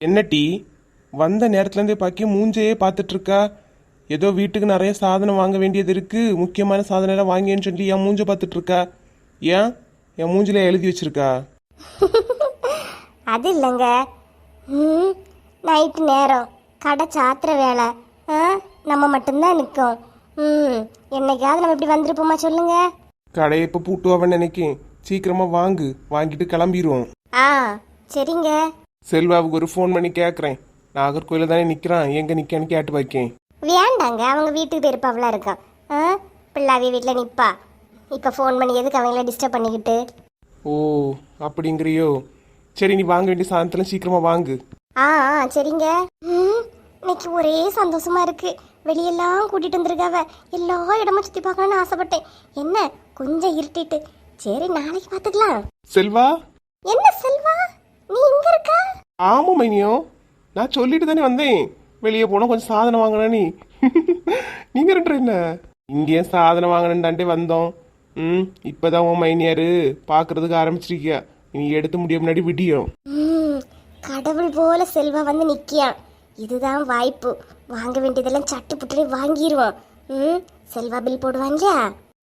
என்ன டீ வந்த நேரத்துலேருந்தே பாக்கி மூஞ்சையே பார்த்துட்டு இருக்கா ஏதோ வீட்டுக்கு நிறைய சாதனம் வாங்க வேண்டியது இருக்கு முக்கியமான சாதனம் எல்லாம் வாங்கியேன்னு சொல்லி என் மூஞ்ச பார்த்துட்டு இருக்கா ஏன்? என் மூஞ்சில எழுதி வச்சிருக்கா? அது இல்லைங்க. ம் நைட்டு நேரம். கடை சாத்துற வேலை. நம்ம மட்டும்தான் நிற்கும். ம் என்னைக்காவது நம்ம இப்படி வந்திருப்போமா சொல்லுங்க? கடையை இப்போ பூட்டுவாவன்னு நினைக்கேன். சீக்கிரமா வாங்கு. வாங்கிட்டு கிளம்பிடுவோம் ஆ சரிங்க. செல்வாவுக்கு ஒரு ஃபோன் பண்ணி கேட்குறேன் நாகர்கோயில தானே நிற்கிறான் எங்கே நிற்கான்னு கேட்டு வைக்கேன் வேண்டாங்க அவங்க வீட்டுக்கு போயிருப்பாவெலாம் இருக்கான் ஆ? பிள்ளாவி வீட்டில் நிற்பா இப்போ ஃபோன் பண்ணி எதுக்கு அவங்கள டிஸ்டர்ப் பண்ணிக்கிட்டு? ஓ அப்படிங்கிறியோ. சரி நீ வாங்க வேண்டிய சாயந்தரம் சீக்கிரமா வாங்கு. ஆ ஆ சரிங்க. ம் இன்னைக்கு ஒரே சந்தோஷமா இருக்கு. வெளியெல்லாம் கூட்டிட்டு வந்திருக்காவ. எல்லா இடமும் சுத்தி பார்க்கணும்னு ஆசைப்பட்டேன். என்ன? கொஞ்சம் இருட்டிட்டு. சரி நாளைக்கு பார்த்துக்கலாம். செல்வா? என்ன செல்வா? நீ இங்க இருக்க? ஆமா மைனியோ. நான் சொல்லிட்டு தானே வந்தேன். வெளியே போனா கொஞ்சம் சாதனம் வாங்கின நீ. நீங்க ரெண்டு என்ன? இங்கேயும் சாதனம் வாங்கினே வந்தோம். ம் இப்பதான் உன் மைனியாரு பாக்குறதுக்கு ஆரம்பிச்சிருக்கியா. நீ எடுத்து முடிய முன்னாடி விடியும். கடவுள் போல செல்வா வந்து நிக்கியான் இதுதான் வாய்ப்பு. வாங்க வேண்டியதெல்லாம் சட்டு புட்டுனே வாங்கிடுவோம் ம் செல்வா பில் போடுவாங்க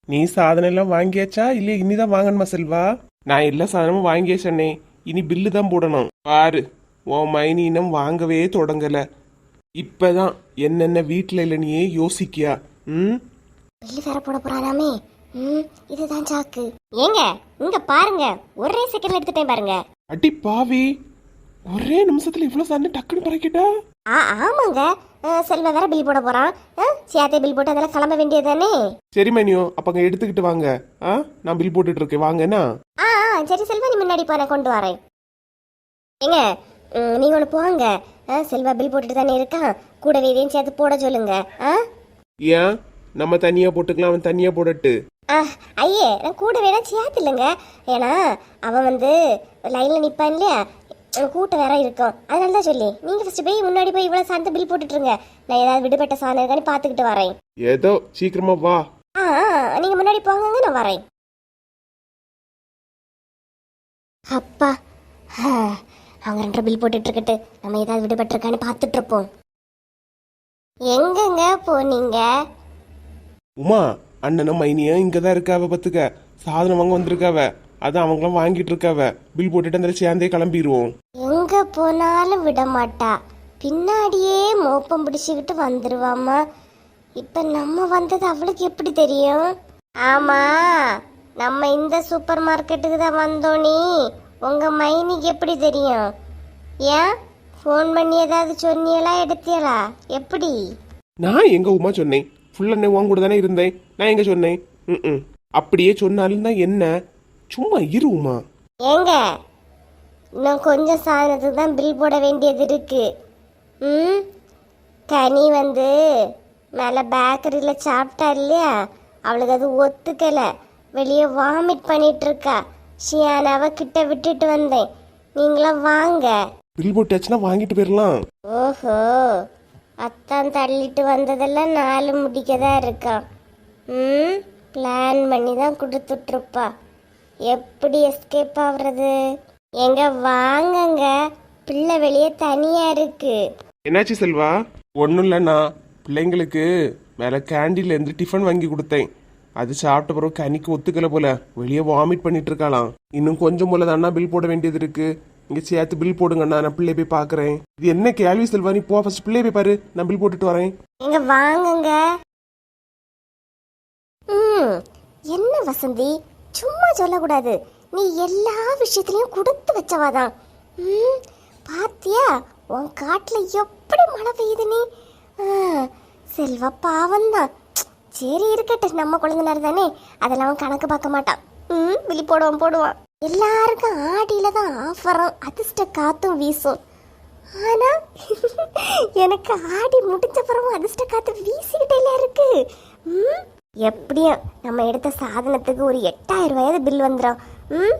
நீ சாதனம் எல்லாம் வாங்கியாச்சா? இல்ல இனிதான் வாங்கணுமா செல்வா? நான் எல்லா சாதனமும் வாங்கியாச்சண்ணே இனி பில்லு தான் போடணும். பாரு உன் மைனி இன்னும் வாங்கவே தொடங்கல. இப்பதான் என்னென்ன வீட்டுல இல்லைனியே யோசிக்கியா ம்? பில்லு வேற போட போறாராமே. ம் இதுதான் சாக்கு. ஏங்க இங்க பாருங்க. ஒரே செகண்ட்ல எடுத்துட்டேன் பாருங்க. அடி பாவி. ஒரே நிமிஷத்துல இவ்வளவு சாதனம் டக்குன்னு பறக்கிட்டா? ஆ ஆமாங்க. செல்வா வேற பில் போட போறான். அஹ், சேர்த்தே பில் போட்டு அதெல்லாம் கிளம்ப வேண்டியதுதானே? சரி மைனியோ அப்ப அங்க எடுத்துக்கிட்டு வாங்க. ஆ நான் பில் போட்டுட்டு இருக்கேன். வாங்கண்ணா ஆ ஆ சரி செல்வா நீ முன்னாடி போ நான் கொண்டு வரேன். ஏங்க ம், நீங்க ஒன்று போங்க. அஹ், செல்வா பில் போட்டுட்டு தானே இருக்கான் கூடவே இதையும் சேர்த்து போட சொல்லுங்க. ஆ? ஏன்? நம்ம தனியா போட்டுக்கலாம் அவன் தனியா போடட்டு. ஆ, ஐயே நான் கூட வேணா சேர்த்து இல்லைங்க. ஏன்னா அவன் வந்து லைன்ல நிப்பான் இல்லையா? கூட்டம் வேற இருக்கும். அதனால தான் சொல்லி நீங்க ஃபர்ஸ்ட் போய் முன்னாடி போய் இவ்வளவு சார்ந்த பில் போட்டுட்டுருங்க. நான் ஏதாவது விடுபட்ட சாதனம் இருக்கான்னு பார்த்துக்கிட்டு வரேன். ஏதோ சீக்கிரமா வா. ஆ நீங்க முன்னாடி போங்க நான் வரேன். அப்பா அவங்க ரெண்டு பில் போட்டுட்டு இருக்கட்டு நம்ம ஏதாவது விடுபட்டிருக்கான்னு பார்த்துட்டு இருப்போம் எங்கங்க போனீங்க? உமா அண்ணனும் மைனியும் இங்க தான் இருக்காவ பத்துக்க சாதனம் வாங்க வந்திருக்காவ. அதான் அவங்களாம் வாங்கிட்டு இருக்காவ. பில் போட்டுட்டு அந்த சேர்ந்தே கிளம்பிடுவோம் எங்க போனாலும் விட மாட்டா. பின்னாடியே மோப்பம் பிடிச்சுக்கிட்டு வந்துருவாமா இப்ப நம்ம வந்தது அவளுக்கு எப்படி தெரியும்? ஆமா நம்ம இந்த சூப்பர் மார்க்கெட்டுக்கு தான் வந்தோனி உங்க மைனிக்கு எப்படி தெரியும்? ஏன்? ஃபோன் பண்ணி ஏதாவது சொன்னியலா எடுத்தியலா? எப்படி? நான் எங்க உமா சொன்னேன். ஃபுல் அண்ணன் உன் கூட தானே இருந்தேன். நான் எங்க சொன்னேன்? ம் அப்படியே சொன்னாலும் தான் என்ன? சும்மா இரு உமா ஏங்க இன்னும் கொஞ்சம் சாதனத்துக்கு தான் பில் போட வேண்டியது இருக்கு. ம்? கனி வந்து மேலே பேக்கரியில் சாப்பிட்டா இல்லையா? அவளுக்கு அது ஒத்துக்கலை. வெளியே வாமிட் பண்ணிட்டு இருக்கா. ஷியானாவை கிட்ட விட்டுட்டு வந்தேன். நீங்களாம் வாங்க. பில் போட்டாச்சுன்னா வாங்கிட்டு போயிடலாம் ஓஹோ அத்தான் தள்ளிட்டு வந்ததெல்லாம் நாலு முடிக்க தான் இருக்கான். ம்? பிளான் பண்ணி தான் கொடுத்துட்ருப்பா எப்படி எஸ்கேப் ஆகுறது எங்க வாங்கங்க. பிள்ளை வெளியே தனியா இருக்கு. என்னாச்சு செல்வா? ஒன்றும் இல்லைண்ணா. பிள்ளைங்களுக்கு மேலே கேண்டீன்ல இருந்து டிஃபன் வாங்கி கொடுத்தேன். அது சாப்பிட்ட பிறகு கனிக்கு ஒத்துக்கல போல. வெளியே வாமிட் பண்ணிட்டு இருக்காளாம். இன்னும் கொஞ்சம் போல தானா பில் போட வேண்டியது இருக்கு. இங்க சேர்த்து பில் போடுங்கண்ணா. நான் பிள்ளை போய் பார்க்கறேன். இது என்ன கேள்வி செல்வா? நீ போ ஃபர்ஸ்ட் பிள்ளை போய் பாரு. நான் பில் போட்டுட்டு வரேன். எங்க வாங்குங்க? ம். என்ன வசந்தி? சும்மா சொல்லக்கூடாது. நீ எல்லா விஷயத்துலையும் கொடுத்து வச்சவாதான். ம் பாத்தியா? உன் காட்டில் எப்படி மழை பெய்யுது நீ? செல்வா செல்வ பாவம்தான். சரி இருக்கட்டும். நம்ம குழந்தைனார் தானே? அதெல்லாம் அவன் கணக்கு பார்க்க மாட்டான். ம் விழி போடுவான் போடுவான். எல்லாருக்கும் ஆடியில தான் ஆஃபரும் அதிர்ஷ்ட காத்தும் வீசும். ஆனா எனக்கு ஆடி முடிஞ்ச பிறகு அதிர்ஷ்ட காத்து வீசிக்கிட்டே இருக்கு? ம் எப்படியும் நம்ம எடுத்த சாதனத்துக்கு ஒரு எட்டாயிரம் ரூபாயாவது பில் வந்துடும் ம்?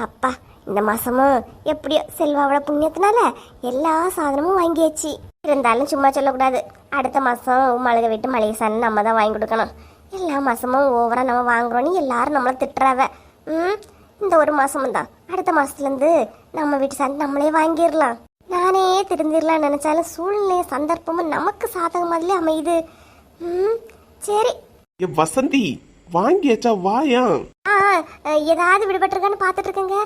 அப்பா இந்த மாதமும் எப்படியோ செல்வாவோட புண்ணியத்தினால எல்லா சாதனமும் வாங்கியாச்சு. இருந்தாலும் சும்மா சொல்லக்கூடாது. அடுத்த மாதம் மளிகை விட்டு மளிகை நம்ம தான் வாங்கி கொடுக்கணும். எல்லா மாதமும் ஓவராக நம்ம வாங்குறோன்னு எல்லாரும் நம்மளை திட்டுறாவ. ம்? இந்த ஒரு மாதமும் தான். அடுத்த மாதத்துலேருந்து நம்ம வீட்டு சாதனம் நம்மளே வாங்கிடலாம். நானே திருந்திடலாம் நினச்சாலும் சூழ்நிலை சந்தர்ப்பமும் நமக்கு சாதகம் அமையுது. ம்? சரி ஏ வசந்தி வாங்கியாச்சா வாயா? ஏதாவது விடுபட்டிருக்கான்னு பார்த்துட்டு இருக்கேங்க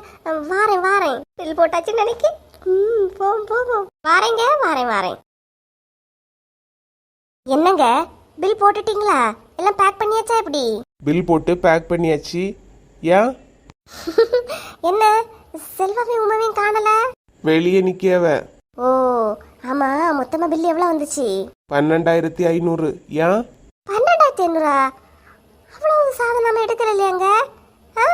வாரேன் வாரேன். பில் போட்டாச்சுன்னு நினைக்க ம் போவோம் போவோம். வாரேங்க வாரேன் வாரேன். என்னங்க? பில் போட்டுட்டீங்களா? எல்லாம் பேக் பண்ணியாச்சா எப்படி பில் போட்டு பேக் பண்ணியாச்சு. ஏன்? என்ன? செல்வாவையும் உமாவையும் காணல? வெளியே நிக்கவ. ஓ ஆமா மொத்தமா பில் எவ்வளவு வந்துச்சு? பன்னெண்டாயிரத்தி ஐநூறு. ஏன்? ஐநூறா அவ்வளவு சாதனம் நம்ம எடுக்கல இல்லையாங்க? ஆ?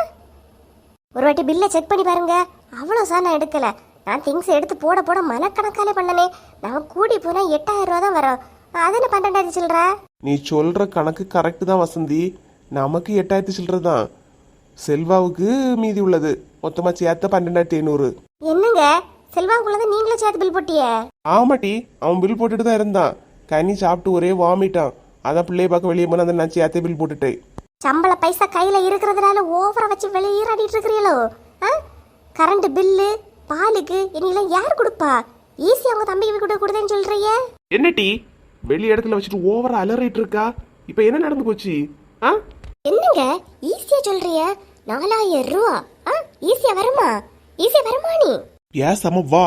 ஒரு வாட்டி பில்லை செக் பண்ணி பாருங்க. அவ்வளோ சாதனம் எடுக்கல. நான் திங்ஸ் எடுத்து போட போட மனக்கணக்காலே பண்ணனே. நான் கூடி போனா எட்டாயிரம் ரூபா தான் வரும். அதுன்னு பன்னெண்டாயிரத்தி சில்லற? நீ சொல்ற கணக்கு கரெக்டு தான் வசந்தி. நமக்கு எட்டாயிரத்தி சில்லற தான். செல்வாவுக்கு மீதி உள்ளது. மொத்தமா சேர்த்த பன்னெண்டாயிரத்தி ஐநூறு. என்னங்க? செல்வாங்குள்ளதான் நீங்களும் சேர்த்து பில் போட்டியே? ஆமாட்டி அவன் பில் போட்டுட்டு தான் இருந்தான். கனி சாப்பிட்டு ஒரே வாமிட்டான் அதான் பிள்ளைய பார்க்க வெளியே போனா அதை நான் சேர்த்தே பில் போட்டுட்டேன் சம்பள பைசா கையில இருக்கிறதுனால ஓவரா வச்சு வெளியேறாடிட்டு இருக்கிறீங்களோ ஆ? கரண்ட் பில்லு பாலுக்கு என்னெல்லாம் யார் கொடுப்பா? ஈஸி அவங்க தம்பிக்கு கூட கொடுத்தேன்னு சொல்றியே. என்னட்டி வெளி இடத்துல வச்சுட்டு ஓவரா அலறிட்டு இருக்கா? இப்ப என்ன நடந்து போச்சு? ஆ? என்னங்க? ஈஸியா சொல்றிய? நாலாயிரம் ரூபா. ஆ? ஈஸியா வருமா? ஈஸியா வருமா நீ? ஏன் சம வா.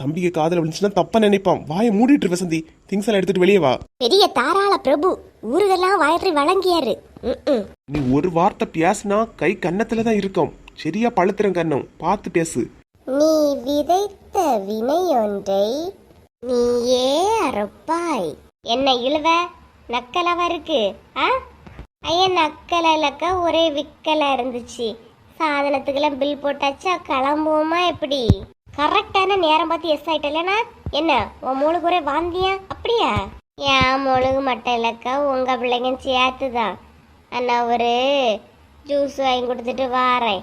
தம்பிக்கு காதல விழுந்துச்சுன்னா தப்பா நினைப்பான். வாயை மூடிட்டு வசந்தி. திங்ஸ் எல்லாம் எடுத்துட்டு வெளியே வா. பெரிய தாராள பிரபு. ஊருகெல்லாம் வாயற்றி வழங்கியாரு. நீ ஒரு வார்த்தை பேசுனா கை கன்னத்துல தான் இருக்கும். சரியா பழுத்துறேன் கண்ணம். பார்த்து பேசு. நீ விதைத்த வினை ஒன்றை நீயே அறுப்பாய். என்ன இழுவ? நக்கலவா இருக்கு? ஆ? ஐயா நக்கலக்க ஒரே விக்கலா இருந்துச்சு. சாதனத்துக்கெல்லாம் பில் போட்டாச்சா? கிளம்புவோமா எப்படி? கரெக்டான நேரம் பார்த்து எஸ் ஆயிட்டலனா என்ன? உன் மூளுக்கு ஒரே வாந்தியா? அப்படியா? என் முழுகு மட்டும் இல்லைக்கா உங்கள் பிள்ளைங்க சேர்த்துதான். அண்ணா ஒரு ஜூஸ் வாங்கி கொடுத்துட்டு வாரேன்.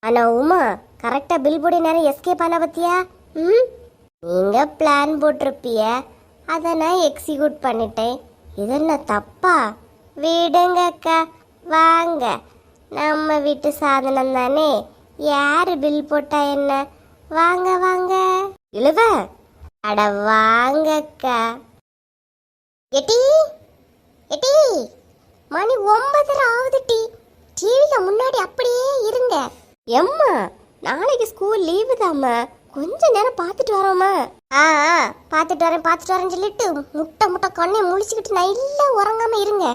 அண்ணா உமா கரெக்டாக பில் போடி நேரம் எஸ்கேப் ஆன பத்தியா ம்? நீங்கள் பிளான் போட்டிருப்பிய அதை நான் எக்ஸிக்யூட் பண்ணிட்டேன். இது என்ன தப்பா? விடுங்க அக்கா வாங்க. நம்ம வீட்டு சாதனம் தானே? யார் பில் போட்டா என்ன? வாங்க வாங்க. இழுவ? அட வாங்கக்கா எட்டி எட்டி. மணி ஒன்பதரை ஆகுது டி. டிவில முன்னாடி அப்படியே இருங்க. எம்மா நாளைக்கு ஸ்கூல் லீவு தாம்மா. கொஞ்ச நேரம் பார்த்துட்டு வரோமா ஆ ஆ, பார்த்துட்டு வரேன் பார்த்துட்டு வரேன்னு சொல்லிட்டு முட்டை முட்டை கண்ணை முழிச்சுக்கிட்டு நல்லா உறங்காம இருங்க.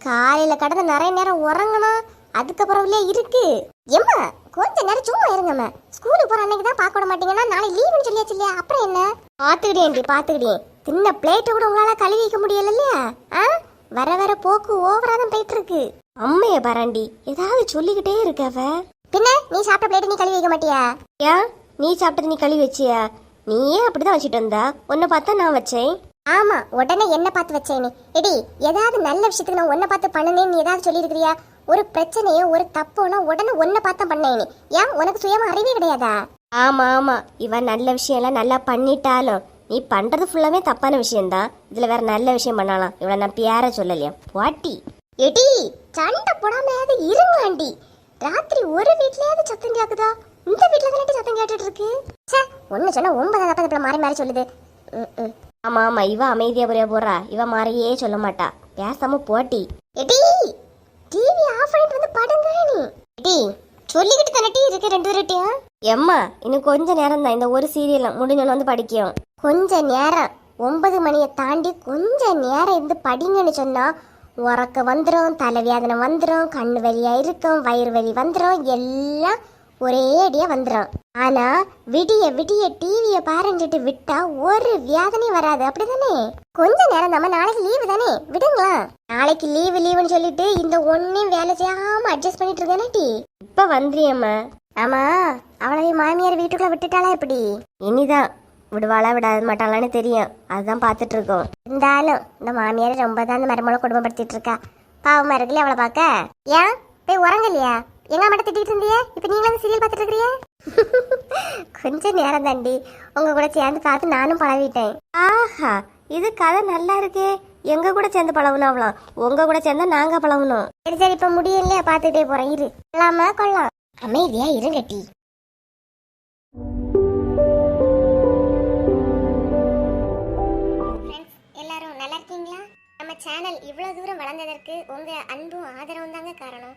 காலையில் கடந்து நிறைய நேரம் உறங்கணும் அதுக்கப்புறம்லே இருக்கு. எம்மா கொஞ்ச நேரம் சும்மா இருங்கம்மா. ஸ்கூலுக்கு போற அன்னைக்கு தான் பார்க்க விட மாட்டீங்கன்னா நாளை லீவுன்னு சொல்லியாச்சு இல்லையா? அப்புறம் என்ன? பார்த்துக்கிட்டேன் பார்த்துக்கிட்டேன் தின்ன பிளேட்டை கூட உங்களால கழுவி வைக்க முடியல இல்லையா? ஆ? வர வர போக்கு ஓவரா தான் போயிட்டு இருக்கு அம்மைய பாராண்டி ஏதாவது சொல்லிக்கிட்டே இருக்கவ பின்ன நீ சாப்பிட்ட பிளேட் நீ கழுவி வைக்க மாட்டியா? ஏன் நீ சாப்பிட்டது நீ கழுவி வச்சியா? நீயே அப்படிதான் வச்சுட்டு வந்தா? உன்னை பார்த்தா நான் வச்சேன். ஆமா உடனே என்ன பார்த்து வச்சேன்னு எடி ஏதாவது நல்ல விஷயத்துக்கு நான் உன்னை பார்த்து பண்ணனேன்னு நீ ஏதாவது சொல்லியிருக்கிறியா? ஒரு பிரச்சனையோ ஒரு தப்போனா உடனே உன்னை பார்த்து பண்ணேன்னு ஏன்? உனக்கு சுயமா அறிவே கிடையாதா? ஆமா ஆமா. இவன் நல்ல விஷயம் எல்லாம் நல்லா பண்ணிட்டாலும் நீ பண்றது ஃபுல்லாவே தப்பான விஷயம்தான். இதுல வேற நல்ல விஷயம் பண்ணலாம். இவளை நான் பேர சொல்லலையா. வாட்டி. எடி சண்டை போடாமையாவது இருங்க ஆண்டி. ராத்திரி ஒரு வீட்லயாவது சத்தம் கேக்குதா? இந்த வீட்ல தானே சத்தம் கேட்டுட்டு இருக்கு? ச்சே ஒன்னு சொன்னா ஒன்பது அப்ப மாறி மாறி சொல்லுது. ஆமா ஆமா. இவ அமைதியா புரிய போறா. இவ மாறியே சொல்ல மாட்டா. பேசாம போட்டி. எடி டிவி ஆஃப் பண்ணிட்டு வந்து படுங்க நீ. டி சொல்லிக்கிட்டு தானே டீ இருக்கு ரெண்டு பேர்ட்டியும் எம்மா இன்னும் கொஞ்ச நேரம் தான் இந்த ஒரு சீரியல் முடிஞ்சோன்னு வந்து படிக்கும் கொஞ்ச நேரம் ஒன்பது மணியை தாண்டி கொஞ்ச நேரம் இருந்து படிங்கன்னு சொன்னா உறக்க வந்துடும் தலைவியாதனை வந்துடும் கண்ணு வலியா இருக்கும் வயிறு வலி வந்துடும் எல்லாம் ஒரே அடியா வந்துடும் ஆனா விடிய விடிய டிவிய பாருஞ்சிட்டு விட்டா ஒரு வியாதனை வராது. அப்படிதானே? கொஞ்ச நேரம் நம்ம நாளைக்கு லீவு தானே? விடுங்களா? நாளைக்கு லீவு லீவுன்னு சொல்லிட்டு இந்த ஒன்னையும் வேலை செய்யாம அட்ஜஸ்ட் பண்ணிட்டு இருக்கேனே டி. இப்ப வந்துறியம்மா ஆமா அவளை மாமியார் வீட்டுக்குள்ள விட்டுட்டாளா எப்படி? இனிதான். விடுவாளா விடாத மாட்டாளான்னு தெரியும். அதுதான் பார்த்துட்டு இருக்கோம். இருந்தாலும் இந்த மாமியார் ரொம்ப தான் இந்த மருமகளை குடும்பப்படுத்திட்டு இருக்கா. பாவமா இருக்குல்ல அவளை பார்க்க? ஏன்? போய் உறங்கலையா? எங்க மட்டும் திட்டிட்டு இருந்தியே? இப்போ நீங்களும் சீரியல் பார்த்துட்டு இருக்கிறீங்க? கொஞ்சம் நேரம் தாண்டி உங்க கூட சேர்ந்து பார்த்து நானும் பழகிட்டேன். ஆஹா இது கதை நல்லா இருக்கே. எங்க கூட சேர்ந்து பழகணும் அவ்வளோ? உங்க கூட சேர்ந்தா நாங்க பழகணும். சரி சரி இப்போ முடியலையா? பார்த்துட்டே போறேன் இரு. கொள்ளாமா கொள்ளலாம் அமைதியா இருங்கட்டி எல்லாரும் நல்லா இருக்கீங்களா? நம்ம சேனல் இவ்வளவு தூரம் வளர்ந்ததற்கு உங்க அன்பும் ஆதரவும் தாங்க காரணம்.